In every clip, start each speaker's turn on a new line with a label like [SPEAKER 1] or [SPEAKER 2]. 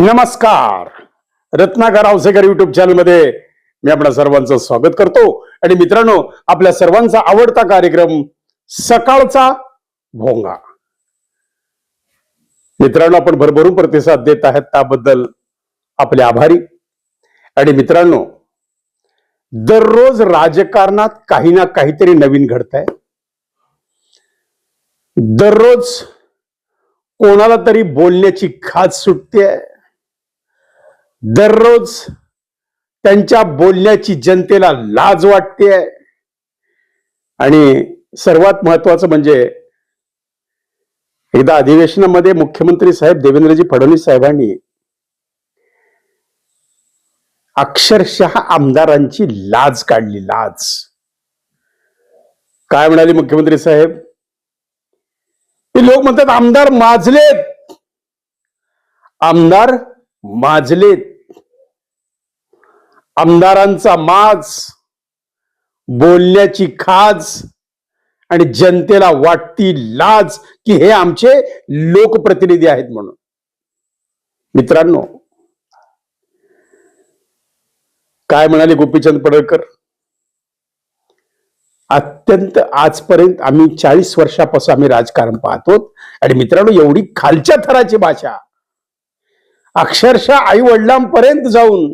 [SPEAKER 1] नमस्कार. रत्नाकर आवसेकर युट्यूब चॅनलमध्ये मी आपल्या सर्वांचं स्वागत करतो. आणि मित्रांनो आपल्या सर्वांचा आवडता कार्यक्रम सकाळचा भोंगा. मित्रांनो आपण भरभरून प्रतिसाद देत आहेत त्याबद्दल आपले आभारी. आणि मित्रांनो दररोज राजकारणात काही ना काहीतरी नवीन घडत आहे दररोज कोणाला तरी बोलण्याची खाज सुटते दररोज त्यांच्या बोलण्याची जनतेला लाज वाटते. आणि सर्वात महत्वाचं म्हणजे एकदा अधिवेशनामध्ये मुख्यमंत्री साहेब देवेंद्रजी फडणवीस साहेबांनी अक्षरशः आमदारांची लाज काढली लाज. काय म्हणाले मुख्यमंत्री साहेब? ते लोक म्हणतात आमदार माजलेत. आमदार माजलेत. आमदारांचा माज बोलण्याची खाज आणि जनतेला वाटती लाज की हे आमचे लोकप्रतिनिधी आहेत म्हणून. मित्रांनो काय म्हणाले गोपीचंद पडळकर? अत्यंत आजपर्यंत आम्ही चाळीस वर्षापासून आम्ही राजकारण पाहतो आणि मित्रांनो एवढी खालच्या थराची भाषा. अक्षरशः आई वडिलांपर्यंत जाऊन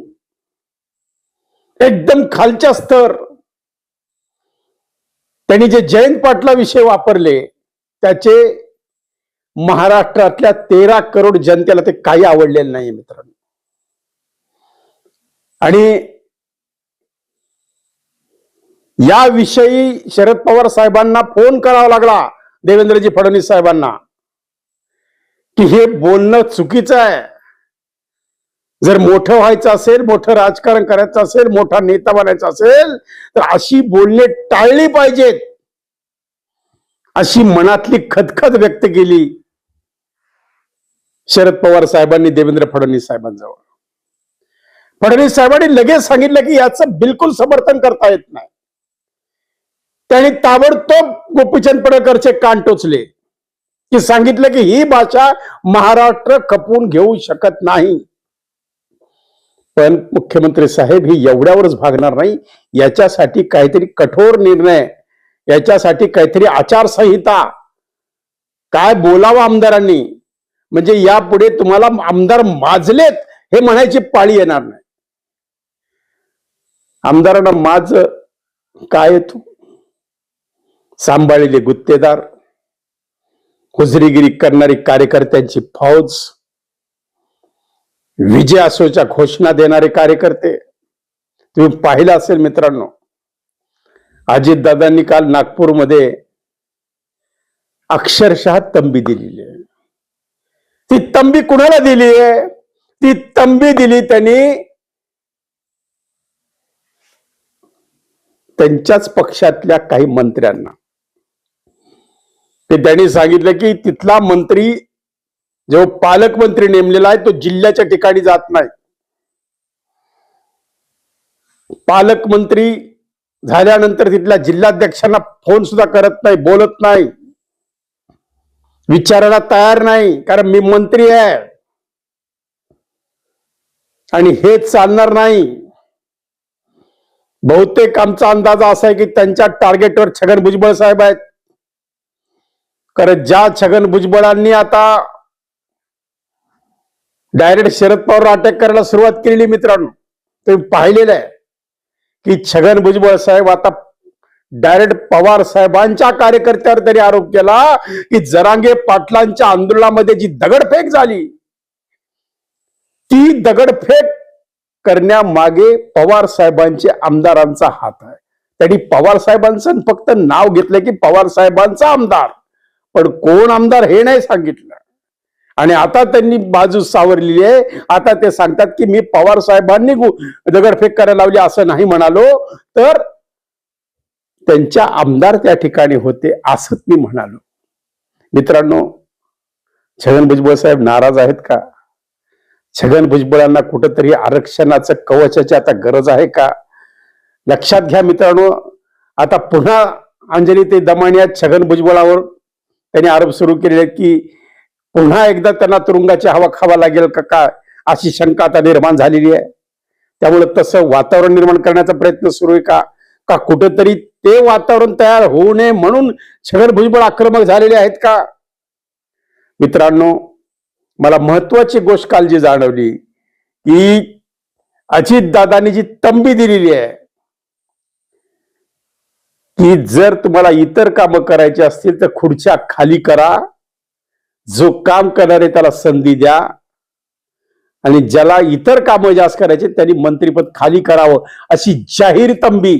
[SPEAKER 1] एकदम खालच्या स्तर. त्यांनी जे जयंत पाटला विषय वापरले त्याचे महाराष्ट्रातल्या तेरा करोड जनतेला ते काही आवडलेलं नाही मित्रांनो. आणि याविषयी शरद पवार साहेबांना फोन करावा लागला देवेंद्रजी फडणवीस साहेबांना की हे बोलणं चुकीचं आहे. जर मोठं व्हायचं असेल मोठं राजकारण करायचं असेल मोठा नेता बनायचा असेल तर अशी बोलणे टाळली पाहिजेत. अशी मनातली खदखद व्यक्त केली शरद पवार साहेबांनी देवेंद्र फडणवीस साहेबांजवळ. फडणवीस साहेबांनी लगेच सांगितलं की याचं बिलकुल समर्थन करता येत नाही. त्यांनी ताबडतोब गोपीचंद पडळकरचे कान टोचले. की सांगितलं की ही भाषा महाराष्ट्र खपवून घेऊ शकत नाही. पण मुख्यमंत्री साहेब ही एवढ्यावरच भागणार नाही. याच्यासाठी काहीतरी कठोर निर्णय याच्यासाठी काहीतरी आचारसंहिता. काय बोलावं आमदारांनी? म्हणजे यापुढे तुम्हाला आमदार माजलेत हे म्हणायची पाळी येणार नाही. आमदारांना माज काय येतो? सांभाळलेले गुत्तेदार हुजरीगिरी करणारी कार्यकर्त्यांची फौज विजय असोच्या घोषणा देणारे कार्यकर्ते. तुम्ही पाहिलं असेल मित्रांनो अजितदादांनी काल नागपूरमध्ये अक्षरशः तंबी दिलेली आहे. ती तंबी कुणाला दिली आहे? ती तंबी दिली त्यांनी त्यांच्याच पक्षातल्या काही मंत्र्यांना. ते त्यांनी सांगितलं की तिथला मंत्री जो पालकमंत्री नेमलेला आहे तो जिल्ह्याच्या ठिकाणी जात नाही. पालकमंत्री झाल्यानंतर तिथल्या जिल्हाध्यक्षांना फोन सुद्धा करत नाही बोलत नाही. विचारायला तयार नाही कारण मी मंत्री आहे. आणि हे चालणार नाही. बहुतेक आमचा अंदाज असा आहे की त्यांच्या टार्गेटवर छगन भुजबळ साहेब आहेत. कारण ज्या छगन भुजबळांनी आता डायरेक्ट शरद पवार अटॅक करायला सुरुवात केलेली मित्रांनो. तुम्ही पाहिलेलं आहे की छगन भुजबळ साहेब आता डायरेक्ट पवार साहेबांच्या कार्यकर्त्यावर तरी आरोप केला की जरांगे पाटलांच्या आंदोलनामध्ये जी दगडफेक झाली ती दगडफेक करण्यामागे पवार साहेबांचे आमदारांचा हात आहे. त्यांनी पवार साहेबांचं फक्त नाव घेतलं की पवार साहेबांचा आमदार. पण कोण आमदार हे नाही सांगितलं. आणि आता त्यांनी बाजू सावरलेली आहे. आता ते सांगतात की मी पवार साहेबांनी गु- दगडफेक करायला लावली असं नाही म्हणालो. तर त्यांच्या आमदार त्या ठिकाणी होते असंच मी म्हणालो. मित्रांनो छगन भुजबळ साहेब नाराज आहेत का? छगन भुजबळांना कुठंतरी आरक्षणाचं कवचाची आता गरज आहे का? लक्षात घ्या मित्रांनो आता पुन्हा अंजली ते दमानिया छगन भुजबळावर त्यांनी आरोप सुरू केले की पुन्हा एकदा त्यांना तुरुंगाची हवा खावा लागेल का काय अशी शंका आता निर्माण झालेली आहे. त्यामुळे तसं वातावरण निर्माण करण्याचा प्रयत्न सुरू आहे का? का कुठंतरी ते वातावरण तयार होऊ नये म्हणून छगन भुजबळ आक्रमक झालेले आहेत का? मित्रांनो मला महत्वाची गोष्ट काल जी जाणवली. की अजित दादांनी जी तंबी दिलेली आहे की जर तुम्हाला इतर कामं करायची असतील तर खुर्च्या खाली करा. जो काम करणारे त्याला संधी द्या. आणि ज्याला इतर कामं जास्त करायचे त्यांनी मंत्रीपद खाली करावं अशी जाहीर तंबी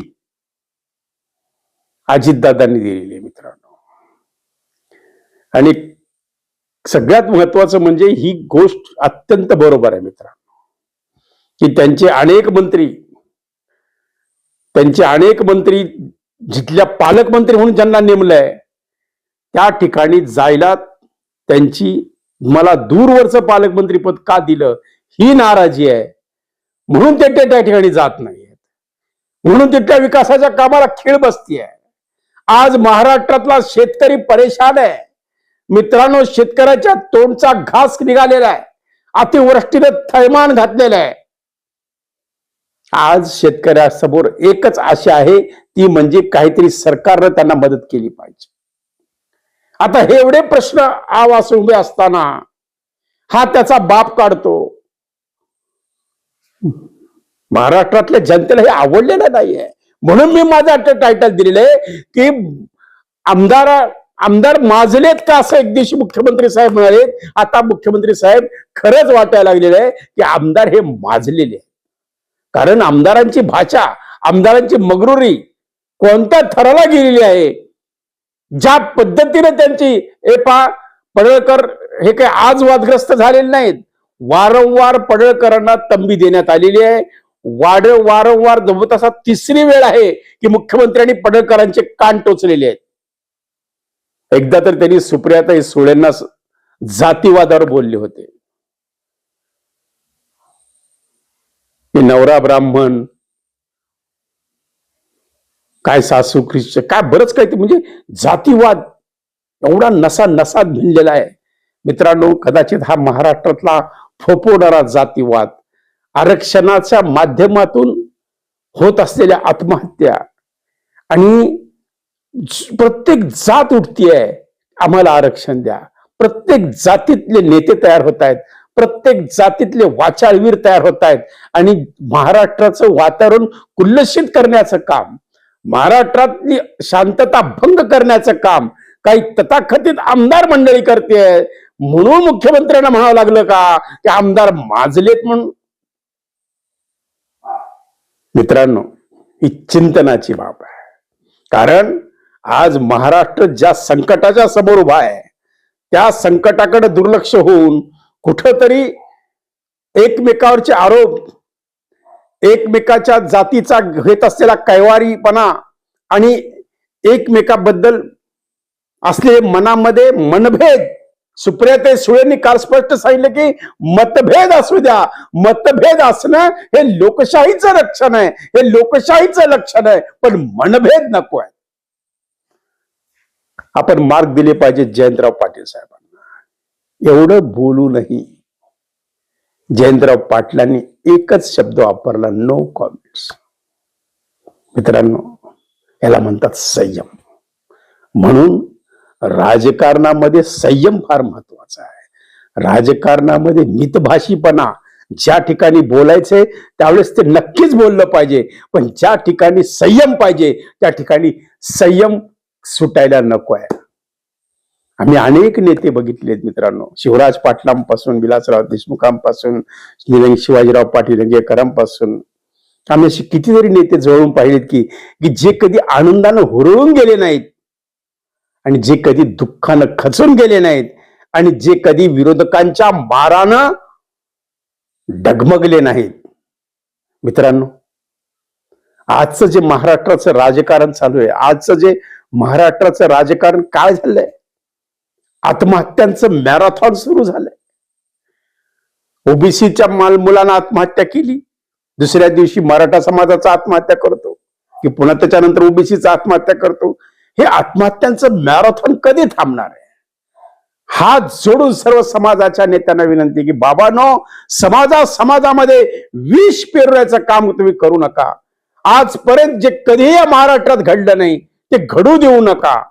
[SPEAKER 1] अजितदादांनी दिलेली आहे मित्रांनो. आणि सगळ्यात महत्वाचं म्हणजे ही गोष्ट अत्यंत बरोबर आहे मित्रांनो. की त्यांचे अनेक मंत्री त्यांचे अनेक मंत्री जिथल्या पालकमंत्री म्हणून ज्यांना नेमलंय त्या ठिकाणी जायला त्यांची मला दूरवरचं पालकमंत्रीपद का दिलं? ही नाराजी आहे. म्हणून ते त्या ठिकाणी जात नाहीयेत. म्हणून तिथल्या विकासाच्या कामाला खीळ आहे आज महाराष्ट्रातला शेतकरी परेशान आहे. मित्रांनो शेतकऱ्याच्या तोंडचा घास निघालेला आहे. अतिवृष्टीने थैमान घातलेलं आहे. आज शेतकऱ्यासमोर एकच आशा आहे ती म्हणजे काहीतरी सरकारनं त्यांना मदत केली पाहिजे. आता हे एवढे प्रश्न आवास उभे असताना हा त्याचा बाप काढतो. महाराष्ट्रातल्या जनतेला हे आवडलेलं नाहीये. म्हणून मी माझं आता टायटल दिलेलं आहे की आमदार आमदार माजलेत का असं एक दिवशी मुख्यमंत्री साहेब म्हणाले आता मुख्यमंत्री साहेब खरंच वाटायला लागलेलं आहे की आमदार हे माजलेले कारण आमदारांची भाषा आमदारांची मगरुरी कोणत्या थराला गेलेली आहे? ज्या पद्धतीने त्यांची ए पा पडळकर हे काही आज वादग्रस्त झालेले नाहीत. वारंवार पडळकरांना तंबी देण्यात आलेली आहे. वाड वारंवार जवळपास तिसरी वेळ आहे की मुख्यमंत्र्यांनी पडळकरांचे कान टोचलेले आहेत. एकदा तर त्यांनी सुप्रियाताई सुळेंना जातीवादावर बोलले होते. नवरा ब्राह्मण काय सासू ख्रिश्चन काय बरंच काय ते म्हणजे जातीवाद एवढा नसा नसात भिनलेला आहे. मित्रांनो कदाचित हा महाराष्ट्रातला फोपवणारा जातीवाद आरक्षणाच्या माध्यमातून होत असलेल्या आत्महत्या आणि प्रत्येक जात उठतीये आम्हाला आरक्षण द्या. प्रत्येक जातीतले नेते तयार होत आहेत प्रत्येक जातीतले वाचाळवीर तयार होत आहेत आणि महाराष्ट्राचं वातावरण कुल्लशित करण्याचं काम महाराष्ट्रातली शांतता भंग करण्याचं काम काही तथाकथित आमदार मंडळी करते. म्हणून मुख्यमंत्र्यांना म्हणावं लागलं का की आमदार माजलेत म्हणून. मित्रांनो ही चिंतनाची बाब आहे. कारण आज महाराष्ट्र ज्या संकटाच्या समोर उभा आहे त्या संकटाकडे दुर्लक्ष होऊन कुठंतरी एकमेकावरचे आरोप एकमेकाच्या जातीचा घेत असलेला कैवारीपणा आणि एकमेकाबद्दल असलेले मनामध्ये मनभेद. सुप्रियाताई सुळेंनी काल स्पष्ट सांगितलं की मतभेद असू द्या. मतभेद असणं हे लोकशाहीचं रक्षण आहे. हे लोकशाहीचं लक्षण आहे. पण मनभेद नको आहे आपण मार्ग दिले पाहिजे जयंतराव पाटील साहेबांना. एवढं बोलू नाही. जयंतराव पाटलांनी एकच शब्द वापरला नो कॉमेंट्स मित्रांनो याला म्हणतात संयम. म्हणून राजकारणामध्ये संयम फार महत्त्वाचा आहे. राजकारणामध्ये मितभाषीपणा ज्या ठिकाणी बोलायचंय त्यावेळेस ते नक्कीच बोललं पाहिजे. पण ज्या ठिकाणी संयम पाहिजे त्या ठिकाणी संयम सुटायला नको आहे. आम्ही अनेक नेते बघितले आहेत मित्रांनो. शिवराज पाटलांपासून विलासराव देशमुखांपासून शिवाजीराव पाटील रंगेकरांपासून आम्ही असे कितीतरी नेते जवळून पाहिलेत की की जे कधी आनंदानं हुरळून गेले नाहीत आणि जे कधी दुःखानं खचून गेले नाहीत आणि जे कधी विरोधकांच्या मारानं डगमगले नाहीत. मित्रांनो आजचं जे महाराष्ट्राचं राजकारण चालू आहे आजचं जे महाराष्ट्राचं राजकारण काय झालंय? आत्महत्यांचं मॅरेथॉन सुरू झालंय. ओबीसीच्या माल मुलांना आत्महत्या केली. दुसऱ्या दिवशी मराठा समाजाचा आत्महत्या करतो. की पुन्हा त्याच्यानंतर ओबीसीचा आत्महत्या करतो. हे आत्महत्यांचं मॅरेथॉन कधी थांबणार आहे? हात जोडून सर्व समाजाच्या नेत्यांना विनंती की बाबानो समाजा समाजामध्ये विष पेरण्याचं काम तुम्ही करू नका. आजपर्यंत जे कधीही महाराष्ट्रात घडलं नाही ते घडू देऊ नका.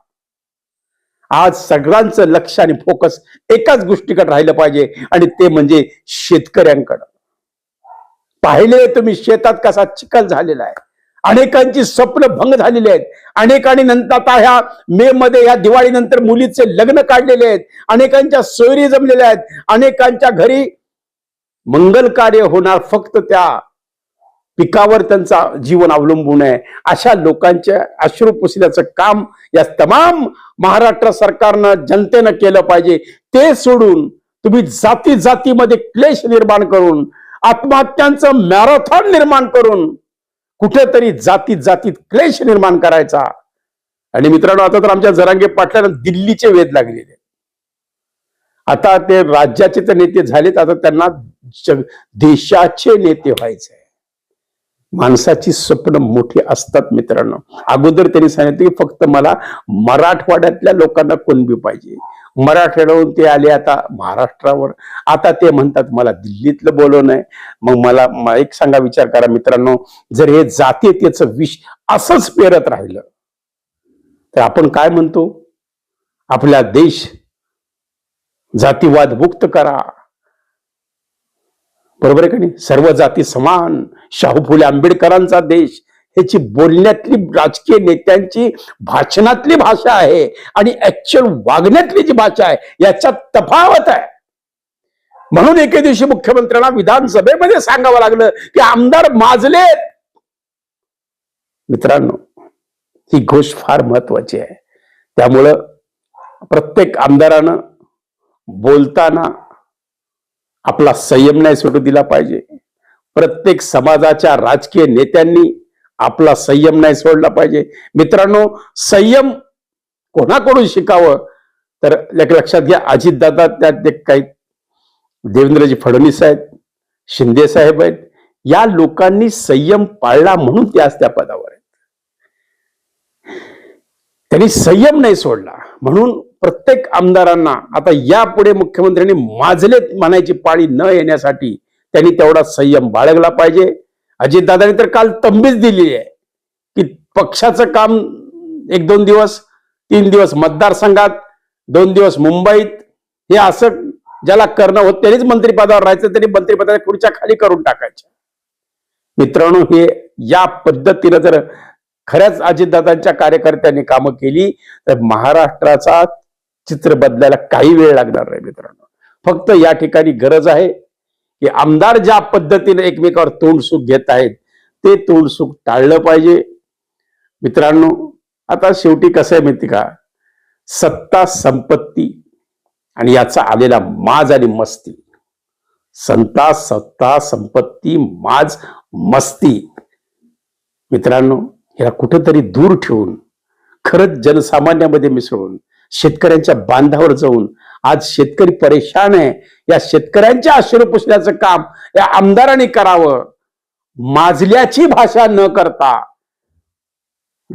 [SPEAKER 1] आज सगळ्यांचं लक्ष आणि फोकस एकाच गोष्टीकडे राहिलं पाहिजे. आणि ते म्हणजे शेतकऱ्यांकडं. पाहिले तुम्ही शेतात कसा चिखल झालेला आहे. अनेकांची स्वप्न भंग झालेली आहेत. अनेकांनी नंतर आता ह्या मे मध्ये ह्या दिवाळीनंतर मुलीचे लग्न काढलेले आहेत. अनेकांच्या सोयरी जमलेल्या आहेत. अनेकांच्या घरी मंगल कार्य होणार फक्त त्या. पिकावर त्यांचा जीवन अवलंबून आहे. अशा लोकांच्या अश्रू पुसल्याचं काम या तमाम महाराष्ट्र सरकारनं जनतेनं केलं पाहिजे. ते सोडून तुम्ही जाती जातीमध्ये क्लेश निर्माण करून आत्महत्यांचं मॅरेथॉन निर्माण करून कुठेतरी जातीत जातीत क्लेश निर्माण करायचा. आणि मित्रांनो आता तर आमच्या जरांगे पाटलांना दिल्लीचे वेध लागलेले आता ते राज्याचे तर नेते झालेत आता त्यांना देशाचे नेते व्हायचे माणसाची स्वप्न मोठी असतात मित्रांनो. अगोदर त्यांनी सांगितलं की फक्त मला मराठवाड्यातल्या लोकांना कुणबी पाहिजे. मराठवाडाहून ते आले आता महाराष्ट्रावर. आता ते म्हणतात मला दिल्लीतलं बोलवणं आहे. मग मला एक सांगा विचार करा मित्रांनो. जर हे जातीयतेचं विष असंच पेरत राहिलं तर आपण काय म्हणतो? आपला देश जातीवाद मुक्त करा. बरोबर आहे का नाही? सर्व जाती समान. शाहू फुले आंबेडकरांचा देश. ह्याची बोलण्यातली राजकीय नेत्यांची भाषणातली भाषा आहे. आणि ऍक्च्युअल वागण्यातली जी भाषा आहे याच्यात तफावत आहे. म्हणून एके दिवशी मुख्यमंत्र्यांना विधानसभेमध्ये सांगावं लागलं की आमदार माजलेत मित्रांनो ही गोष्ट फार महत्वाची आहे. त्यामुळं प्रत्येक आमदारानं बोलताना आपला संयम नाही सोडू दिला पाहिजे. प्रत्येक समाजाच्या राजकीय नेत्यांनी आपला संयम नाही सोडला पाहिजे. मित्रांनो संयम कोणाकडून शिकावं? तर एक लक्षात घ्या अजितदादा त्यात एक काही देवेंद्रजी फडणवीस आहेत शिंदे साहेब आहेत. या लोकांनी संयम पाळला म्हणून ते आज त्या पदावर आहेत. त्यांनी संयम नाही सोडला. म्हणून प्रत्येक आमदारांना आता यापुढे मुख्यमंत्र्यांनी माजलेत म्हणायची पाळी न येण्यासाठी त्यांनी तेवढा संयम बाळगला पाहिजे. अजितदादांनी तर काल तंबीच दिली आहे की पक्षाचं काम एक दोन दिवस तीन दिवस मतदारसंघात दोन दिवस मुंबईत हे असं ज्याला करणं होत त्यांनीच मंत्रिपदावर राहायचं त्यांनी मंत्रिपदाच्या खुर्च्या खाली करून टाकायच्या. मित्रांनो हे या पद्धतीनं जर खऱ्याच अजितदादांच्या कार्यकर्त्यांनी कामं केली तर महाराष्ट्राचा चित्र बदलायला काही वेळ लागणार नाही मित्रांनो. फक्त या ठिकाणी गरज आहे की आमदार ज्या पद्धतीने एकमेकावर तोंडसुख घेत आहेत ते तोंडसुख टाळलं पाहिजे. मित्रांनो आता शेवटी कसं आहे माहिती का? सत्ता संपत्ती आणि याचा आलेला माज आणि मस्ती. संता सत्ता संपत्ती माज मस्ती. मित्रांनो ह्याला कुठंतरी दूर ठेवून खरंच जनसामान्यामध्ये मिसळून शेतकऱ्यांच्या बांधावर जाऊन आज शेतकरी परेशान आहे. या शेतकऱ्यांच्या आश्रय पुसण्याचं काम या आमदारांनी करावं. माजल्याची भाषा न करता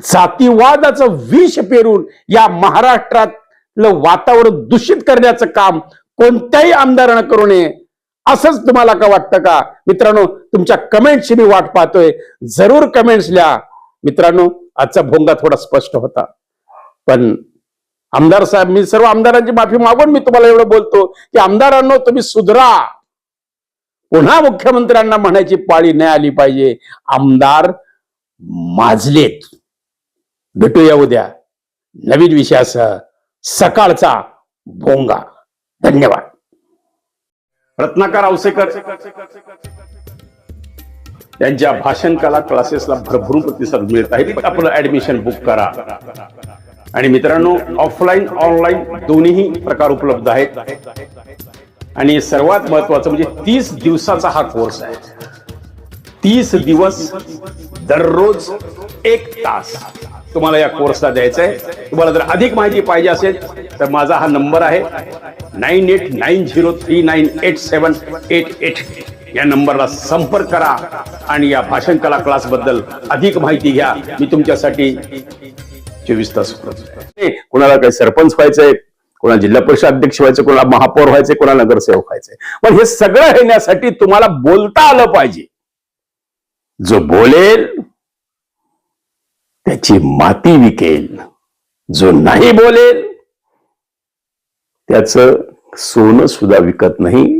[SPEAKER 1] जातीवादाचं विष पेरून या महाराष्ट्रातलं वातावरण दूषित करण्याचं काम कोणत्याही आमदारानं करू नये असंच तुम्हाला का वाटतं का? मित्रांनो तुमच्या कमेंटची मी वाट पाहतोय. जरूर कमेंट्स लिहा. मित्रांनो आजचा भोंगा थोडा स्पष्ट होता. पण आमदार साहेब मी सर्व आमदारांची माफी मागून मी तुम्हाला एवढं बोलतो की आमदारांनो तुम्ही सुधरा. पुन्हा मुख्यमंत्र्यांना म्हणायची पाळी नाही आली पाहिजे. आमदार माजलेत. भेटूया उद्या. नवीन विषयासह सकाळचा भोंगा. धन्यवाद. रत्नाकर औसेकर त्यांच्या भाषण कला क्लासेसला भरभरून प्रतिसाद मिळत आहे. आपलं ऍडमिशन बुक करा. आणि मित्रांनो ऑफलाईन ऑनलाईन दोन्ही प्रकार उपलब्ध आहेत. आणि सर्वात महत्वाचं म्हणजे तीस दिवसाचा हा कोर्स आहे. तीस दिवस दररोज एक तास तुम्हाला या कोर्सला द्यायचा आहे तुम्हाला जर अधिक माहिती पाहिजे असेल तर माझा हा नंबर आहे nine eight nine zero three nine eight seven eight eight. या नंबरला संपर्क करा आणि या भाषण कला क्लासबद्दल अधिक माहिती घ्या. मी तुमच्यासाठी चोवीस तास कुणाला काही सरपंच व्हायचंय कोणाला जिल्हा परिषद अध्यक्ष व्हायचं कोणाला महापौर व्हायचे कोणाला नगरसेवक व्हायचे पण हे सगळं येण्यासाठी तुम्हाला बोलता आलं पाहिजे. जो बोलेल त्याची माती विकेल. जो नाही बोलेल त्याचं सोनं सुद्धा विकत नाही.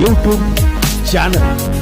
[SPEAKER 2] YouTube channel